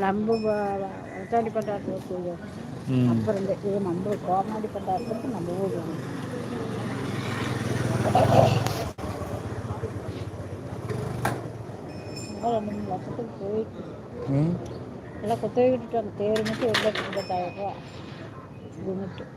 நம்ம வச்சாடி பட்டாட்டு ம். அப்புறம் இந்த இது நம்ம கோமாடி பட்டாட்டுக்கு நம்ம ஊர் ரெண்டு மூணு லட்சத்துக்கு போயிட்டு. எல்லாம் கொத்தகை விட்டுட்டாங்க தேர் மட்டும் ஒரு லட்சத்து பத்தாயிரம் ரூபா இது மட்டும்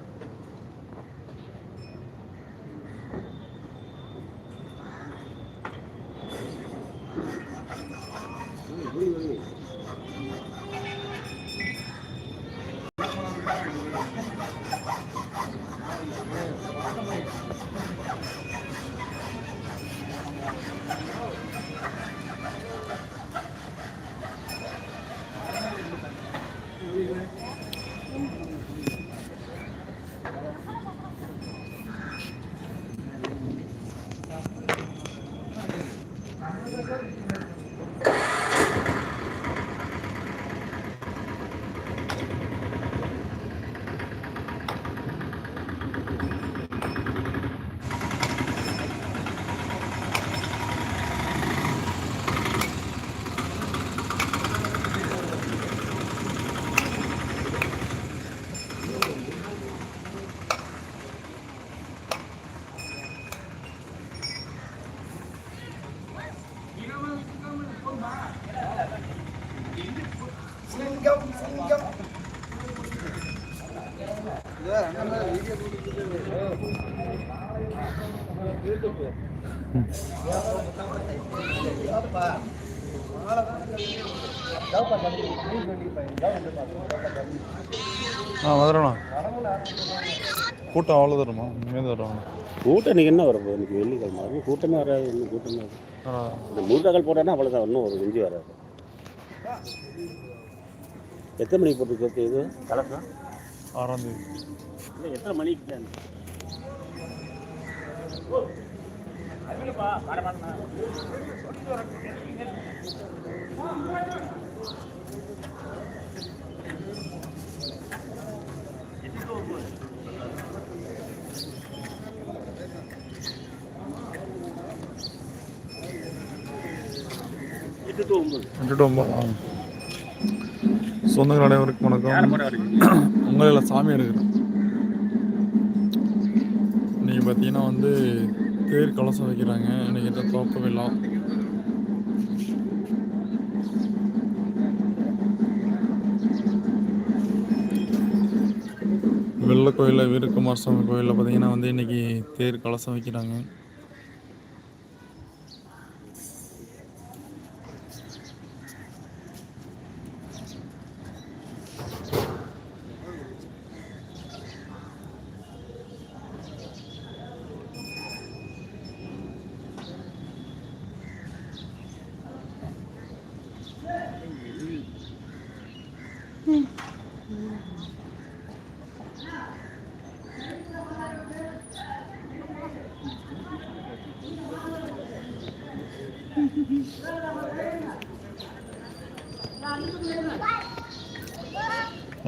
ஆ வந்துடும்ண்ணா கூட்டம் அவ்வளோ தருமா? இனிமேல் தருவாங்க கூட்டம் இன்னைக்கு என்ன வரப்போகுது? இன்னைக்கு வெள்ளிக்கிழமை. வரும் கூட்டமே வராது இன்னும் கூட்டமே வராது. இந்த மூத்தாக்கள் போட்டான்னா அவ்வளோதான் இன்னும் ஒரு மிஞ்சி வராது. எத்தனை மணிக்கு போட்டுருக்கு இது? கலக்கம் ஆறாம் தேதி இல்லை எத்தனை மணிக்கு தான் எட்டு டு ஒம்பது ரெண்டு டு ஒம்பது ஆ சொந்தங்கள் அனைவருக்கும் வணக்கம். உங்களில் சாமி எடுக்கிறேன் இன்றைக்கி பார்த்தீங்கன்னா வந்து தேர் கலசம் வைக்கிறாங்க. இன்றைக்கி இந்த தோப்ப விழா வெள்ளை கோயிலில் வீரகுமார் சாமி கோயிலில் பார்த்தீங்கன்னா வந்து இன்றைக்கி தேர் கலசம் வைக்கிறாங்க.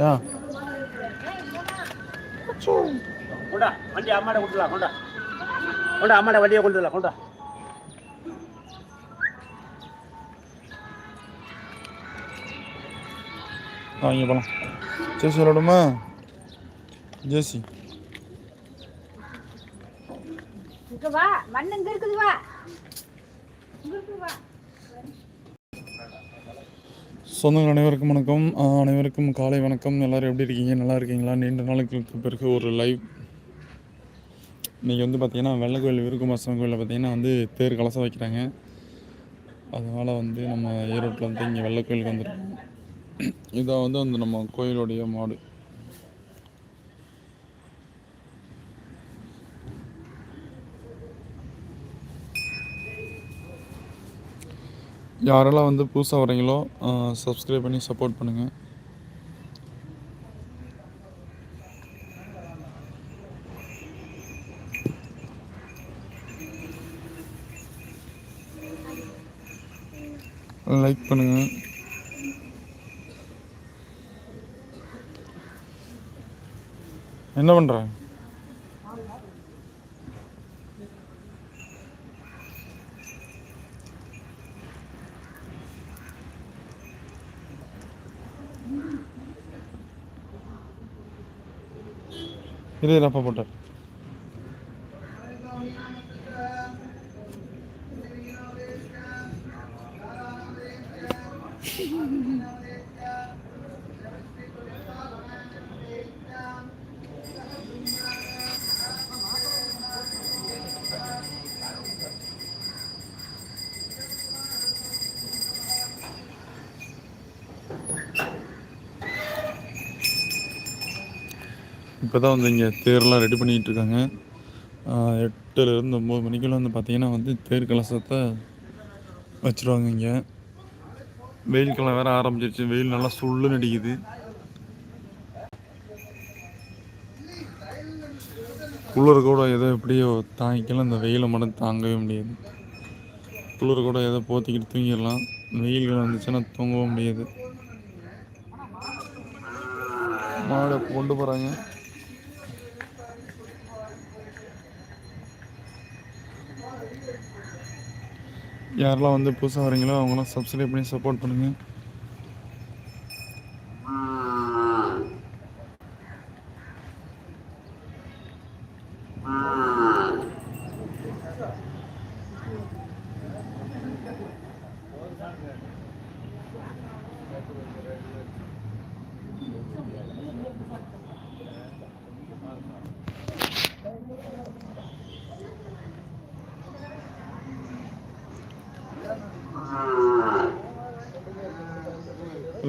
ஏன் கொண்டா வண்டி அம்மாட்ட கொடுத்துலாம் கொண்டா. கொண்டா அம்மாட்ட வண்டியை கொடுத்துடலாம் கொண்டா. ஆ இங்கே போகலாம் ஜேசி விளாடுமா ஜேசி. இங்க வா மண் இங்க இருக்குது வா. இங்க இருக்குது வா. சொந்தங்கள் அனைவருக்கும் வணக்கம். அனைவருக்கும் காலை வணக்கம். எல்லாரும் எப்படி இருக்கீங்க? நல்லா இருக்கீங்களா? நீண்ட நாளுக்கு பிறகு ஒரு லைவ் இன்றைக்கி வந்து பார்த்தீங்கன்னா வெள்ளக்கோயில் விருக்குமாசம் கோயிலில் பார்த்தீங்கன்னா வந்து தேர் கலசம் வைக்கிறாங்க. அதனால் வந்து நம்ம ஈரோட்டில் வந்து இங்கே வெள்ளக்கோயிலுக்கு வந்துருக்கோம். இதான் வந்து அந்த நம்ம கோயிலுடைய மாடு. யாரெல்லாம் வந்து புதுசாக வரீங்களோ சப்ஸ்கிரைப் பண்ணி சப்போர்ட் பண்ணுங்கள் லைக் பண்ணுங்கள் என்ன பண்ணுறாங்க இது ரப்ப போட்ட Thank you. இப்போ தான் வந்து இங்கே தேர்லாம் ரெடி பண்ணிகிட்டு இருக்காங்க எட்டுலேருந்து ஒம்பது மணிக்குள்ளே வந்து பார்த்தீங்கன்னா வந்து தேர் கலசத்தை வச்சுருவாங்க இங்கே. வெயில் காலம் வேறு ஆரம்பிச்சிருச்சு. வெயில் நல்லா சுள்ளுன்னு அடிக்குது. குளிர் கூட எதோ எப்படியோ தாங்கிக்கலாம் இந்த வெயிலை மட்டும் தாங்கவே முடியாது. குளிர் கூட எதோ போத்திக்கிட்டு தூங்கிடலாம். வெயில் வந்துச்சுன்னா தூங்கவும் முடியாது. மாடை கொண்டு போகிறாங்க யாரெல்லாம் வந்து புதுசாக வரீங்களோ அவங்களாம் சப்ஸ்கிரைப் பண்ணி சப்போர்ட் பண்ணுங்கள்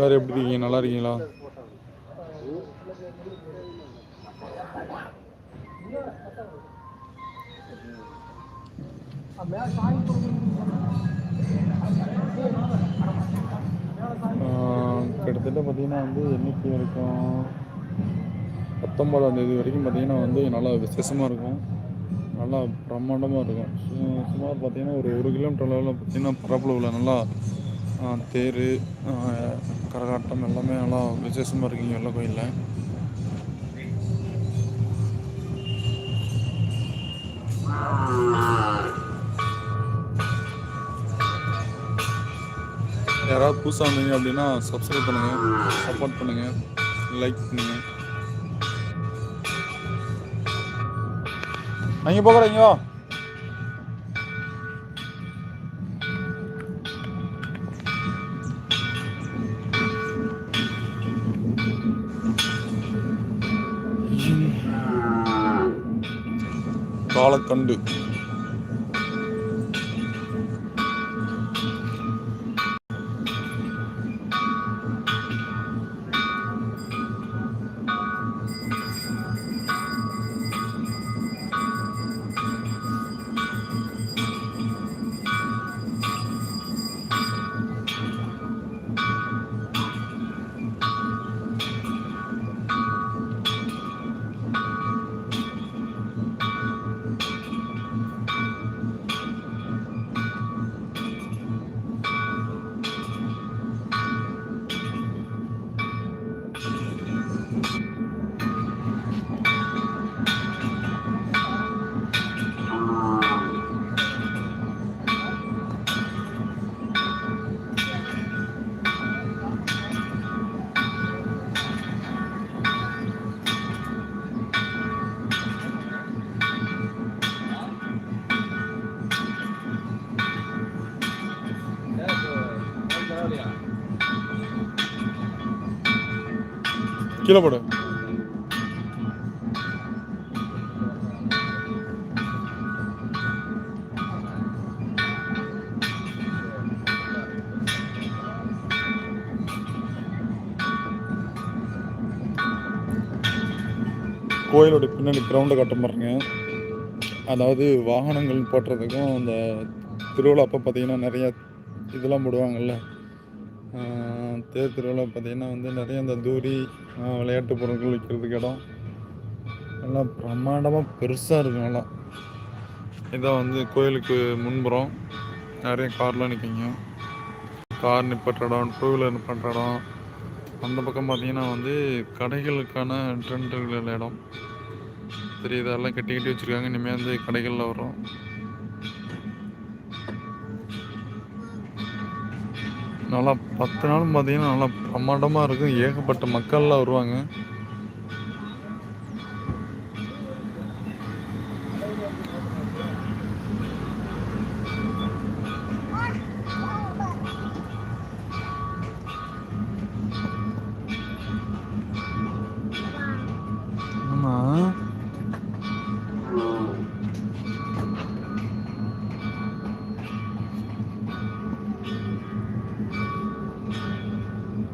எல்லோரும் எப்படி இருக்கீங்க? நல்லா இருக்கீங்களா? கிட்டத்தட்ட பார்த்தீங்கன்னா வந்து என்னைக்கு வரைக்கும் பத்தொம்பதாம் தேதி வரைக்கும் பார்த்தீங்கன்னா வந்து நல்லா விசேஷமாக இருக்கும். நல்லா பிரம்மாண்டமாக இருக்கும். சுமார் பார்த்தீங்கன்னா ஒரு ஒரு கிலோமீட்டர் அளவில் பார்த்தீங்கன்னா பரப்பளவில் நல்லா தேர் கரகாட்டம் எல்லாமே நல்லா விசேஷமாக இருக்குங்க வெள்ளை கோயிலில். யாராவது புதுசாக வந்தீங்க அப்படின்னா சப்ஸ்கிரைப் பண்ணுங்கள் சப்போர்ட் பண்ணுங்கள் லைக் பண்ணுங்கள் அங்கே போகிறீங்க காலக்கண்டு. கீழே போடு. கோயிலோட பின்னாடி கிரவுண்டை கட்ட பாருங்க. அதாவது வாகனங்கள் போட்டுறதுக்கும் அந்த திருவிழா அப்போ பார்த்தீங்கன்னா நிறையா இதெல்லாம் போடுவாங்கல்ல. தேர் திருவிழா பார்த்திங்கன்னா வந்து நிறைய இந்த தூரி விளையாட்டு பொருட்கள் விற்கிறதுக்கு இடம். நல்லா பிரம்மாண்டமாக பெருசாக இருக்கும் நல்லா இதான் வந்து கோயிலுக்கு முன்புறம் நிறைய கார்லாம் நிற்கிங்க கார் நிப்பாட்டுற இடம் டூ வீலர் நிப்பாட்டுற இடம். அந்த பக்கம் பார்த்தீங்கன்னா வந்து கடைகளுக்கான ட்ரெண்டுகள் இடம். தெரியுது அதெல்லாம் கட்டி கட்டி வச்சுருக்காங்க. இனிமேல் வந்து கடைகளில் வரும் நல்லா பத்து நாளும் பார்த்தீங்கன்னா நல்லா பிரம்மாண்டமாக இருக்கும். ஏகப்பட்ட மக்கள்லாம் வருவாங்க.